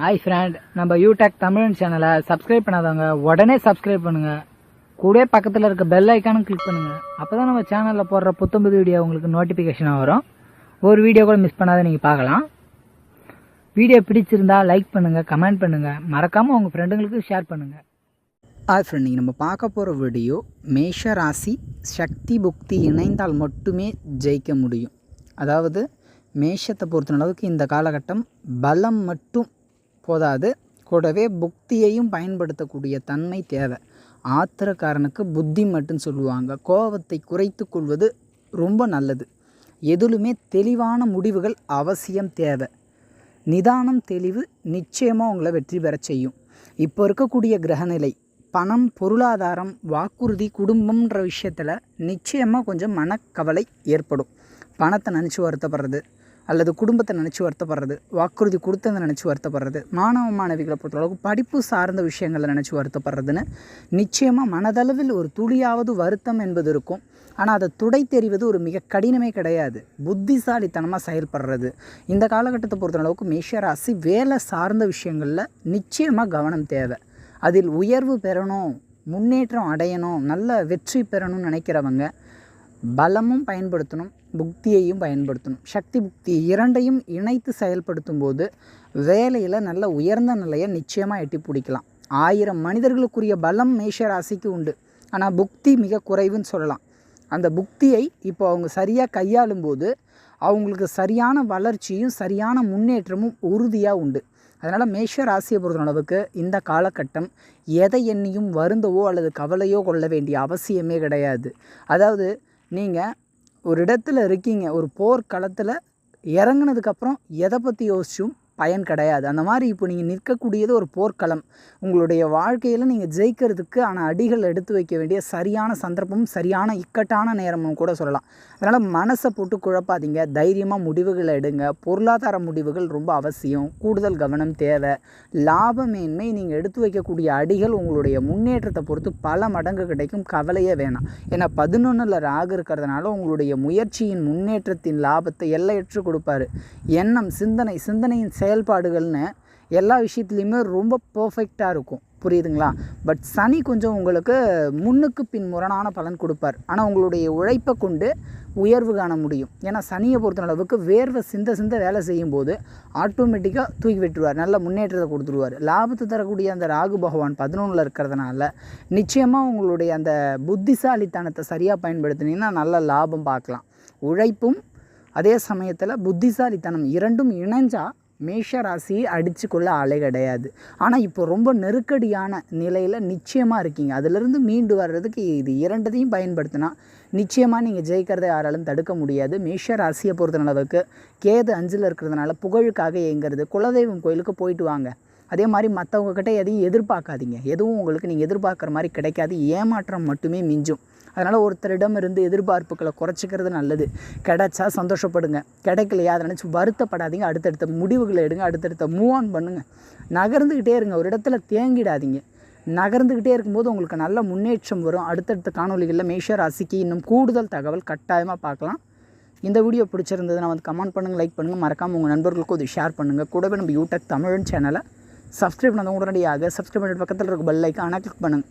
Hi friend நம்ம யூடெக் தமிழ் சேனலை subscribe பண்ணாதவங்க உடனே சப்ஸ்கிரைப் பண்ணுங்க. கூட பக்கத்தில் இருக்க பெல் ஐக்கானும் கிளிக் பண்ணுங்க. அப்பதான் நம்ம சேனலில் போடுற புத்தம்புது வீடியோ உங்களுக்கு நோட்டிஃபிகேஷனாக வரும். ஒரு வீடியோ கூட மிஸ் பண்ணாத நீங்கள் பார்க்கலாம். வீடியோ பிடிச்சிருந்தா லைக் பண்ணுங்கள் கமெண்ட் பண்ணுங்கள் மறக்காமல் உங்கள் ஃப்ரெண்டுங்களுக்கு ஷேர் பண்ணுங்கள் ஹாய் ஃப்ரெண்ட் நீங்கள் நம்ம பார்க்க போகிற வீடியோ மேஷ ராசி சக்தி புக்தி இணைந்தால் மட்டுமே ஜெயிக்க முடியும். அதாவது மேஷத்தை பொறுத்த அளவுக்கு இந்த காலகட்டம் பலம் மட்டும் போதாது. கூடவே புக்தியையும் பயன்படுத்தக்கூடிய தன்மை தேவை. ஆத்திரக்காரனுக்கு புத்தி மட்டும் சொல்லுவாங்க. கோபத்தை குறைத்து கொள்வது ரொம்ப நல்லது. எதிலுமே தெளிவான முடிவுகள் அவசியம் தேவை. நிதானம் தெளிவு நிச்சயமாக உங்களை வெற்றி பெறச் செய்யும். இப்போ இருக்கக்கூடிய கிரகநிலை பணம் பொருளாதாரம் வாக்குறுதி குடும்பம்ன்ற விஷயத்தில் நிச்சயமாக கொஞ்சம் மனக்கவலை ஏற்படும். பணத்தை நினச்சி வருத்தப்படுறது அல்லது குடும்பத்தை நினச்சி வருத்தப்படுறது வாக்குறுதி கொடுத்ததை நினச்சி வருத்தப்படுறது மாணவ மாணவிகளை பொறுத்தளவுக்கு படிப்பு சார்ந்த விஷயங்களை நினச்சி வருத்தப்படுறதுன்னு நிச்சயமாக மனதளவில் ஒரு துளியாவது வருத்தம் என்பது இருக்கும். ஆனால் அதை துடை தெரிவது ஒரு மிக கடினமே கிடையாது. புத்திசாலித்தனமாக செயல்படுறது. இந்த காலகட்டத்தை பொறுத்தளவுக்கு மேஷராசி வேலை சார்ந்த விஷயங்களில் நிச்சயமாக கவனம் தேவை. அதில் உயர்வு பெறணும் முன்னேற்றம் அடையணும் நல்ல வெற்றி பெறணும்னு நினைக்கிறவங்க பலமும் பயன்படுத்தணும் புக்தியையும் பயன்படுத்தணும். சக்தி புக்தி இரண்டையும் இணைத்து செயல்படுத்தும் போது வேலையில் நல்ல உயர்ந்த நிலையை நிச்சயமாக எட்டி பிடிக்கலாம். ஆயிரம் மனிதர்களுக்குரிய பலம் மேஷ ராசிக்கு உண்டு. ஆனால் புக்தி மிக குறைவுன்னு சொல்லலாம். அந்த புக்தியை இப்போ அவங்க சரியாக கையாளும் போது அவங்களுக்கு சரியான வளர்ச்சியும் சரியான முன்னேற்றமும் உறுதியாக உண்டு. அதனால் மேஷ ராசியை பொறுத்த அளவுக்கு இந்த காலகட்டம் எதை எண்ணியும் வருந்தவோ அல்லது கவலையோ கொள்ள வேண்டிய அவசியமே கிடையாது. அதாவது நீங்கள் ஒரு இடத்துல இருக்கீங்க ஒரு போர்க்களத்தில் இறங்குனதுக்கப்புறம் எதை பற்றி யோசிச்சும் பயன் கிடையாது. அந்த மாதிரி இப்போ நீங்கள் நிற்கக்கூடியது ஒரு போர்க்களம். உங்களுடைய வாழ்க்கையில் நீங்கள் ஜெயிக்கிறதுக்கு ஆனால் அடிகள் எடுத்து வைக்க வேண்டிய சரியான சந்தர்ப்பமும் சரியான இக்கட்டான நேரமும் கூட சொல்லலாம். அதனால் மனசை போட்டு குழப்பாதீங்க. தைரியமாக முடிவுகளை எடுங்க. பொருளாதார முடிவுகள் ரொம்ப அவசியம். கூடுதல் கவனம் தேவை. லாபமேன்மை நீங்கள் எடுத்து வைக்கக்கூடிய அடிகள் உங்களுடைய முன்னேற்றத்தை பொறுத்து பல மடங்கு கிடைக்கும். கவலையே வேணாம். ஏன்னா பதினொன்றில் ராகு இருக்கிறதுனால உங்களுடைய முயற்சியின் முன்னேற்றத்தின் லாபத்தை எல்லையற்று கொடுப்பாரு. எண்ணம் சிந்தனை சிந்தனையின் செயல்பாடுகள்னு எல்லா விஷயத்துலையுமே ரொம்ப பர்ஃபெக்டாக இருக்கும். புரியுதுங்களா? பட் சனி கொஞ்சம் உங்களுக்கு முன்னுக்கு பின் முரணான பலன் கொடுப்பார். ஆனால் உங்களுடைய உழைப்பை கொண்டு உயர்வு காண முடியும். ஏன்னா சனியை பொறுத்த அளவுக்கு வேர்வை சிந்த சிந்த வேலை செய்யும்போது ஆட்டோமேட்டிக்காக தூக்கி விட்டுருவார். நல்ல முன்னேற்றத்தை கொடுத்துருவார். லாபத்தை தரக்கூடிய அந்த ராகு பகவான் பதினொன்றில் இருக்கிறதுனால நிச்சயமாக உங்களுடைய அந்த புத்திசாலித்தனத்தை சரியாக பயன்படுத்தினீங்கன்னா நல்ல லாபம் பார்க்கலாம். உழைப்பும் அதே சமயத்தில் புத்திசாலித்தனம் இரண்டும் இணைஞ்சால் மேஷ ராசியை அடிச்சுக்கொள்ள அலை ஆளே கிடையாது. ஆனால் இப்போ ரொம்ப நெருக்கடியான நிலையில் நிச்சயமாக இருக்கீங்க. அதிலிருந்து மீண்டு வர்றதுக்கு இது இரண்டதையும் பயன்படுத்தினா நிச்சயமாக நீங்கள் ஜெயிக்கிறதை யாராலும் தடுக்க முடியாது. மேஷ ராசியை பொறுத்த அளவுக்கு கேது அஞ்சில் இருக்கிறதுனால புகழுக்காக இயங்கிறது குலதெய்வம் கோயிலுக்கு போயிட்டு வாங்க. அதே மாதிரி மற்றவங்கக்கிட்ட எதையும் எதிர்பார்க்காதீங்க. எதுவும் உங்களுக்கு நீங்கள் எதிர்பார்க்குற மாதிரி கிடைக்காது. ஏமாற்றம் மட்டுமே மிஞ்சும். அதனால் ஒருத்தரிடம் இருந்து எதிர்பார்ப்புகளை குறைச்சிக்கிறது நல்லது. கிடைச்சா சந்தோஷப்படுங்க. கிடைக்கலையா அதை நினச்சி வருத்தப்படாதீங்க. அடுத்தடுத்த முடிவுகளை எடுங்க. அடுத்தடுத்த மூவ் ஆன் பண்ணுங்கள் நகர்ந்துக்கிட்டே இருங்க. ஒரு இடத்துல தேங்கிடாதீங்க. நகர்ந்துக்கிட்டே இருக்கும்போது உங்களுக்கு நல்ல முன்னேற்றம் வரும். அடுத்தடுத்த காணொலிகளில் மேஷர் ராசிக்கு இன்னும் கூடுதல் தகவல் கட்டாயமாக பார்க்கலாம். இந்த வீடியோ பிடிச்சிருந்ததுன்னா வந்து கமெண்ட் பண்ணுங்கள் லைக் பண்ணுங்கள் மறக்காமல் உங்கள் நண்பர்களுக்கும் இது ஷேர் பண்ணுங்கள் கூடவே நம்ம யூடியூப் தமிழன் சேனலை சப்ஸ்கிரைப் பண்ணாதவங்க உடனடியாக சப்ஸ்கிரைப் பண்ணிட்டு பக்கத்தில் இருக்க பெல் ஐக்கான கிளிக் பண்ணுங்கள்